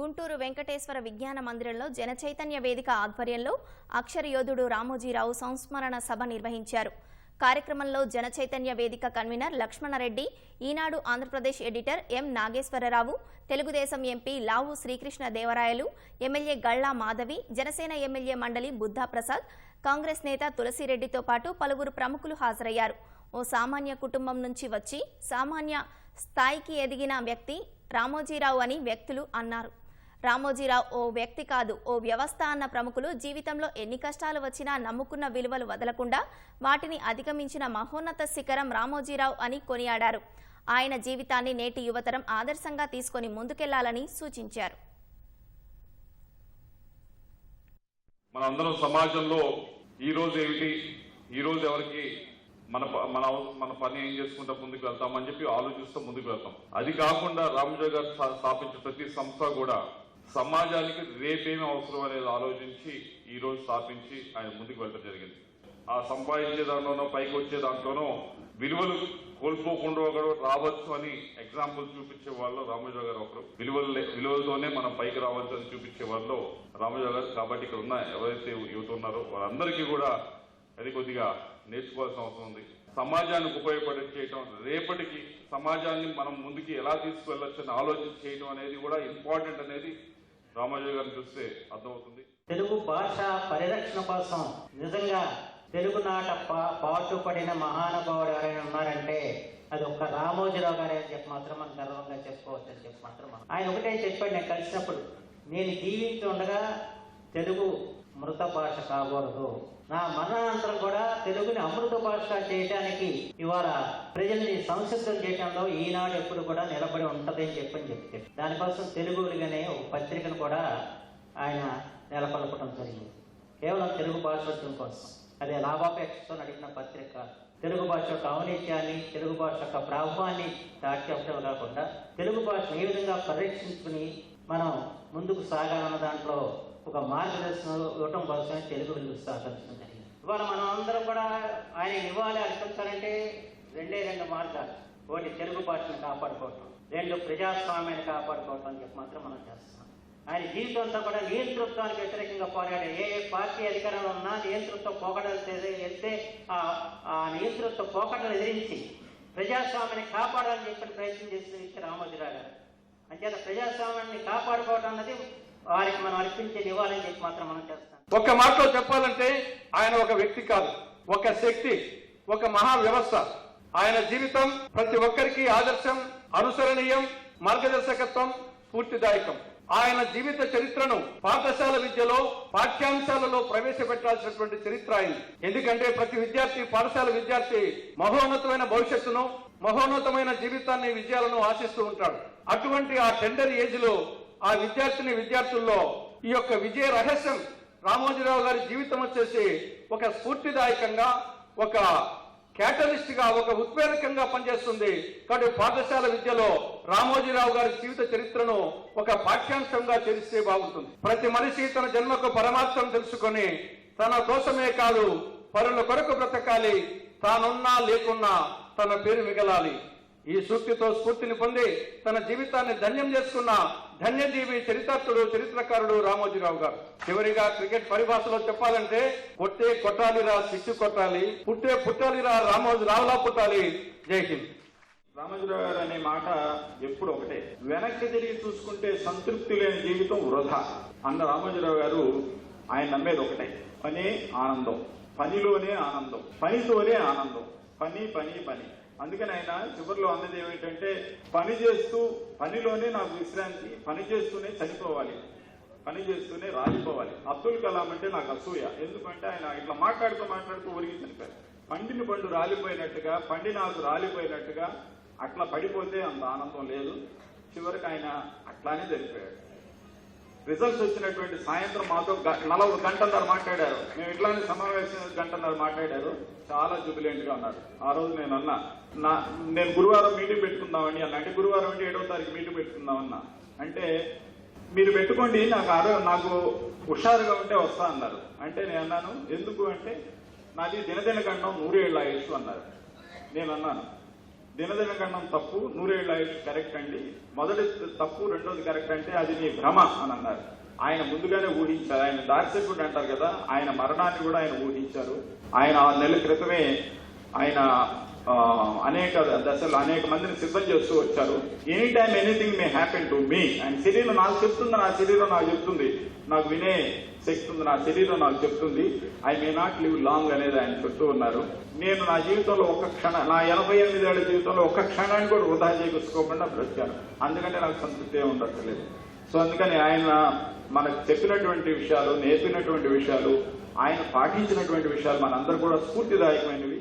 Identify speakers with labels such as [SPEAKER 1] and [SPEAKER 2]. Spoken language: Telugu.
[SPEAKER 1] గుంటూరు వెంకటేశ్వర విజ్ఞాన మందిరంలో జనచైతన్య వేదిక ఆధ్వర్యంలో అక్షరయోధుడు రామోజీరావు సంస్మరణ సభ నిర్వహించారు. కార్యక్రమంలో Janachaitanya Vedika convenor Lakshmanareddy Eenadu Andhra Pradesh editor M Nageswararao Telugu Desam MP Lavu Srikrishna Devarayalu MLA Galla Madhavi Janasena MLA Mandali Buddha Prasad Congress నేత తులసిరెడ్డితో పాటు పలువురు ప్రముఖులు హాజరయ్యారు. ఓ సామాన్య కుటుంబం నుంచి వచ్చి సామాన్య స్థాయికి ఎదిగిన వ్యక్తి రామోజీరావు అని వ్యక్తులు అన్నారు. రామోజీరావు ఓ వ్యక్తి కాదు. ఓ వ్యవస్థ అన్న ప్రముఖులు జీవితంలో ఎన్ని కష్టాలు వచ్చినా నమ్ముకున్న విలువలు వదలకుండా వాటిని అధిగమించిన మహోన్నత శిఖరం రామోజీరావు అని కొనియాడారు. ఆయన జీవితాన్ని నేటి యువతరం ఆదర్శంగా తీసుకొని ముందుకెళ్ళాలని సూచించారు.
[SPEAKER 2] మనందరం సమాజంలో ఈ రోజు ఏమిటి? ఈ రోజు ఎవరికి మన మన మన పని ఏం చేసుకుంటా ముందుకు వెళ్తామని చెప్పి ఆలోచిస్తూ ముందుకు వెళ్తాం. అది కాకుండా రామజో గారు స్థాపించిన ప్రతి సంస్థ కూడా సమాజానికి రేపేమి అవసరం అనేది ఆలోచించి ఈ రోజు స్థాపించి ఆయన ముందుకు వెళ్ళడం జరిగింది. ఆ సంపాదించే దాంట్లోనో పైకి వచ్చే దాంట్లోనో విలువలు కోల్పోకుండా ఒకడు రావచ్చు అని ఎగ్జాంపుల్ చూపించే వాళ్ళు రామోజీ గారు ఒకరు. విలువలు విలువలతోనే మనం పైకి రావచ్చు అని చూపించే వాళ్ళు రామోజీ గారు కాబట్టి ఇక్కడ ఉన్న ఎవరైతే యువత ఉన్నారో వాళ్ళందరికీ కూడా అది కొద్దిగా నేర్చుకోవాల్సిన అవసరం ఉంది. సమాజానికి ఉపయోగపడే చేయటం రేపటికి సమాజాన్ని మనం ముందుకి ఎలా తీసుకువెళ్ళొచ్చు అని ఆలోచన చేయడం అనేది కూడా ఇంపార్టెంట్ అనేది రామోజీ గారిని చూస్తే అర్థమవుతుంది.
[SPEAKER 3] తెలుగు భాష పరిరక్షణ కోసం నిజంగా తెలుగు నాట పాటుపడిన మహానుభావుడు ఎవరైనా ఉన్నారంటే అది ఒక్క రామోజీరావు గారే అని చెప్పి మాత్రం మనం గర్వంగా చెప్పుకోవచ్చు అని చెప్పి మాత్రం ఆయన ఒకటే చెప్పాడు నేను కలిసినప్పుడు. నేను జీవించి ఉండగా తెలుగు మృత భాష కాకూడదు. నా మరణానంతరం కూడా తెలుగుని అమృత భాష చేయడానికి ఇవాళ ప్రజల్ని సంసిద్ధం చేయడంలో ఈనాడు ఎప్పుడు కూడా నిలబడి ఉంటది అని చెప్పని చెప్తే. దానికోసం తెలుగు ఒక పత్రికను కూడా ఆయన నెలకొల్పడం జరిగింది. కేవలం తెలుగు భాష కోసం. అదే లాభాపేక్షతో నడిపిన పత్రిక. తెలుగు భాష యొక్క ఔనిత్యాన్ని తెలుగు భాష యొక్క ప్రభావాన్ని దాటి కాకుండా తెలుగు భాషను ఏ విధంగా పరిరక్షించుకుని మనం ముందుకు సాగాలన్న దాంట్లో ఒక మార్గదర్శనం ఇవ్వటం కోసమే తెలుగు వెలుగు స్థాపించడం జరిగింది ఇవాళ మనం అందరం కూడా ఆయన ఇవ్వాలి అర్పించాలంటే రెండే రెండు మార్గాలు. ఒకటి తెలుగు భాషను కాపాడుకోవటం రెండు ప్రజాస్వామ్యాన్ని కాపాడుకోవటం అని చెప్పి మాత్రం మనం చేస్తున్నాం. ఆయన జీవితం అంతా కూడా నియంతృత్వానికి వ్యతిరేకంగా పోరాడే ఏ ఏ పార్టీ అధికారంలో ఉన్నా నియంతృత్వ పోకడలు వెళ్తే ఆ ఆ నియంతృత్వ పోకడలు ఎదిరించి ప్రజాస్వామ్యాన్ని కాపాడాలని చెప్పిన ప్రయత్నం చేసిన వ్యక్తి రామోజీరావు గారు. అంచేత ప్రజాస్వామ్యాన్ని కాపాడుకోవడం అన్నది వారికి మనం అర్పించే నివాళని చెప్పి మాత్రం మనం చేస్తాం.
[SPEAKER 4] ఒక్క మాటలో చెప్పాలంటే ఆయన ఒక వ్యక్తి కాదు ఒక శక్తి ఒక మహా వ్యవస్థ ఆయన జీవితం ప్రతి ఒక్కరికి ఆదర్శం అనుసరణీయం మార్గదర్శకత్వం స్ఫూర్తిదాయకం. ఆయన జీవిత చరిత్రను పాఠశాల విద్యలో పాఠ్యాంశాలలో ప్రవేశపెట్టాల్సినటువంటి చరిత్ర అయింది ఎందుకంటే ప్రతి విద్యార్థి పాఠశాల విద్యార్థి మహోన్నతమైన భవిష్యత్తును మహోన్నతమైన జీవితాన్ని విజయాలను ఆశిస్తూ ఉంటాడు. అటువంటి ఆ టెండర్ ఏజ్లో ఆ విద్యార్థిని విద్యార్థుల్లో ఈ యొక్క విజయ రహస్యం రామోజీరావు గారి జీవితం వచ్చేసి ఒక స్ఫూర్తిదాయకంగా ఒక క్యాటలిస్ట్గా ఒక ఉత్ప్రేరకంగా పనిచేస్తుంది. కాబట్టి పాఠశాల విద్యలో రామోజీరావు గారి జీవిత చరిత్రను ఒక పాఠ్యాంశంగా తెలిస్తే బాగుంటుంది. ప్రతి మనిషి తన జన్మకు పరమార్థం తెలుసుకొని తన కోసమే కాదు పరుల కొరకు బ్రతకాలి తానున్నా లేకున్నా తన పేరు మిగలాలి. ఈ సూక్తితో స్ఫూర్తిని పొంది తన జీవితాన్ని ధన్యం చేసుకున్న ధన్యజీవి చరితార్థుడు చరిత్రకారుడు రామోజీరావు గారు. చివరిగా క్రికెట్ పరిభాషలో చెప్పాలంటే కొట్టే కొట్టాలిరా సిక్స్ కొట్టాలి పుట్టే పుట్టాలిరా రామోజీ రావులా పుట్టాలి. జై హింద్.
[SPEAKER 5] రామోజీరావు గారు అనే మాట ఎప్పుడు ఒకటే. వెనక్కి తిరిగి చూసుకుంటే సంతృప్తి లేని జీవితం వృధా. అన్న రామోజీరావు గారు ఆయన నమ్మేది ఒకటే. పని ఆనందం. పనిలోనే ఆనందం. పనితోనే ఆనందం. పని పని పని. అందుకని ఆయన చివరిలో అన్నది ఏమిటంటే పని చేస్తూ పనిలోనే నాకు విశ్రాంతి పని చేస్తూనే చనిపోవాలి. పని చేస్తూనే రాలిపోవాలి. అబ్దుల్ కలాం అంటే నాకు అసూయ. ఎందుకంటే ఆయన ఇట్లా మాట్లాడుతూ మాట్లాడుతూ ఒరిగి చనిపోయారు. పండిన పండు రాలిపోయినట్టుగా పండి నాకు రాలిపోయినట్టుగా అట్లా పడిపోతే అంత ఆనందం లేదు. చివరికి ఆయన అట్లానే చనిపోయాడు. రిజల్ట్స్ వచ్చినటువంటి సాయంత్రం మాతో గ- నలభై గంటన్నర మాట్లాడారు. మేము ఇట్లానే సమావేశం గంటన్నర మాట్లాడారు. చాలా జుబిలెంట్గా ఉన్నారు. ఆ రోజు నేను అన్నా నా నేను గురువారం మీటింగ్ పెట్టుకుందామని అన్న. అంటే గురువారం అంటే ఏడవ తారీఖు మీటింగ్ పెట్టుకుందామన్నా. అంటే మీరు పెట్టుకోండి నాకు ఆరో నాకు హుషారుగా ఉంటే వస్తా అన్నారు. అంటే నేను అన్నాను ఎందుకు అంటే నాది దినదిన గండం నూరేళ్ళ ఆయుష్ అన్నారు. నేను అన్నాను. దినదిన గణం తప్పు నూరేళ్ళ కరెక్ట్ అండి. మొదటి తప్పు రెండోది కరెక్ట్ అంటే అది మీ భ్రమ అని అన్నారు. ఆయన ముందుగానే ఊహించారు. ఆయన దార్శకుడు అంటారు కదా ఆయన మరణాన్ని కూడా ఆయన ఊహించారు. ఆయన ఆరు నెలల క్రితమే ఆయన అనేక దశలు అనేక మందిని సిద్ధం చేస్తూ వచ్చారు. Any time anything may happen to me ఆయన శరీరం నాకు చెప్తుంది నా శరీరం నాకు చెప్తుంది. నాకు వినే శక్తి ఉంది నా శరీరం నాకు చెప్తుంది I may not live long అనేది ఆయన చెప్తూ ఉన్నారు. నేను నా జీవితంలో ఒక్క క్షణ నా ఎనభై ఎనిమిది ఏళ్ళ జీవితంలో ఒక్క క్షణాన్ని కూడా వృధా చేకూర్చుకోకుండా బ్రతికాను. అందుకంటే నాకు సంతృప్తి ఉండట్లేదు. సో అందుకని ఆయన మనకు చెప్పినటువంటి విషయాలు నేర్పినటువంటి విషయాలు ఆయన పాటించినటువంటి విషయాలు మనందరూ కూడా స్ఫూర్తిదాయకమైనవి.